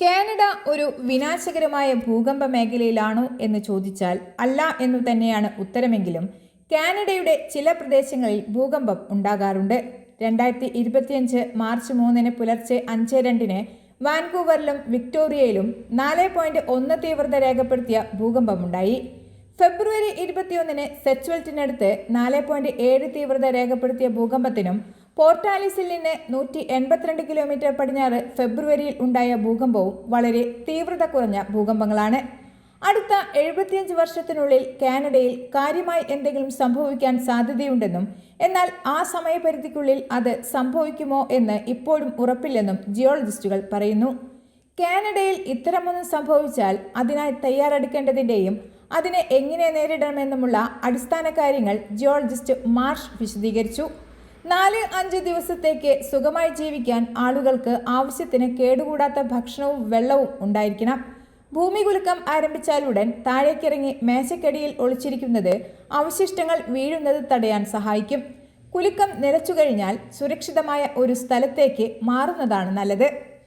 Canada ഒരു വിനാശകരമായ ഭൂകമ്പ മേഖലയിലാണോ എന്ന് ചോദിച്ചാൽ അല്ല എന്നു തന്നെയാണ് ഉത്തരമെങ്കിലും കാനഡയുടെ ചില പ്രദേശങ്ങളിൽ ഭൂകമ്പം ഉണ്ടാകാറുണ്ട്. രണ്ടായിരത്തി ഇരുപത്തിയഞ്ച് മാർച്ച് മൂന്നിന് പുലർച്ചെ അഞ്ച് രണ്ടിന് വാൻകൂവറിലും വിക്ടോറിയയിലും നാല് പോയിന്റ് ഒന്ന് തീവ്രത രേഖപ്പെടുത്തിയ ഭൂകമ്പമുണ്ടായി. ഫെബ്രുവരി ഇരുപത്തിയൊന്നിന് സെച്വൽറ്റിനടുത്ത് നാല് പോയിന്റ് ഏഴ് തീവ്രത രേഖപ്പെടുത്തിയ ഭൂകമ്പത്തിനും പോർട്ടാലിസിൽ നിന്ന് നൂറ്റി എൺപത്തിരണ്ട് കിലോമീറ്റർ പടിഞ്ഞാറ് ഫെബ്രുവരിയിൽ ഉണ്ടായ ഭൂകമ്പവും വളരെ തീവ്രത കുറഞ്ഞ ഭൂകമ്പങ്ങളാണ്. അടുത്ത എഴുപത്തിയഞ്ച് വർഷത്തിനുള്ളിൽ കാനഡയിൽ കാര്യമായി എന്തെങ്കിലും സംഭവിക്കാൻ സാധ്യതയുണ്ടെന്നും എന്നാൽ ആ സമയപരിധിക്കുള്ളിൽ അത് സംഭവിക്കുമോ എന്ന് ഇപ്പോഴും ഉറപ്പില്ലെന്നും ജിയോളജിസ്റ്റുകൾ പറയുന്നു. കാനഡയിൽ ഇത്തരമൊന്നും സംഭവിച്ചാൽ അതിനായി തയ്യാറെടുക്കേണ്ടതിന്റെയും അതിനെ എങ്ങനെ നേരിടണമെന്നുമുള്ള അടിസ്ഥാന കാര്യങ്ങൾ ജിയോളജിസ്റ്റ് മാർഷ് വിശദീകരിച്ചു. നാല് അഞ്ച് ദിവസത്തേക്ക് സുഖമായി ജീവിക്കാൻ ആളുകൾക്ക് ആവശ്യത്തിന് കേടുകൂടാത്ത ഭക്ഷണവും വെള്ളവും ഉണ്ടായിരിക്കണം. ഭൂമി കുലുക്കം ആരംഭിച്ചാലുടൻ താഴേക്കിറങ്ങി മേശക്കടിയിൽ ഒളിച്ചിരിക്കുന്നത് അവശിഷ്ടങ്ങൾ വീഴുന്നത് തടയാൻ സഹായിക്കും. കുലുക്കം നിലച്ചു കഴിഞ്ഞാൽ സുരക്ഷിതമായ ഒരു സ്ഥലത്തേക്ക് മാറുന്നതാണ് നല്ലത്.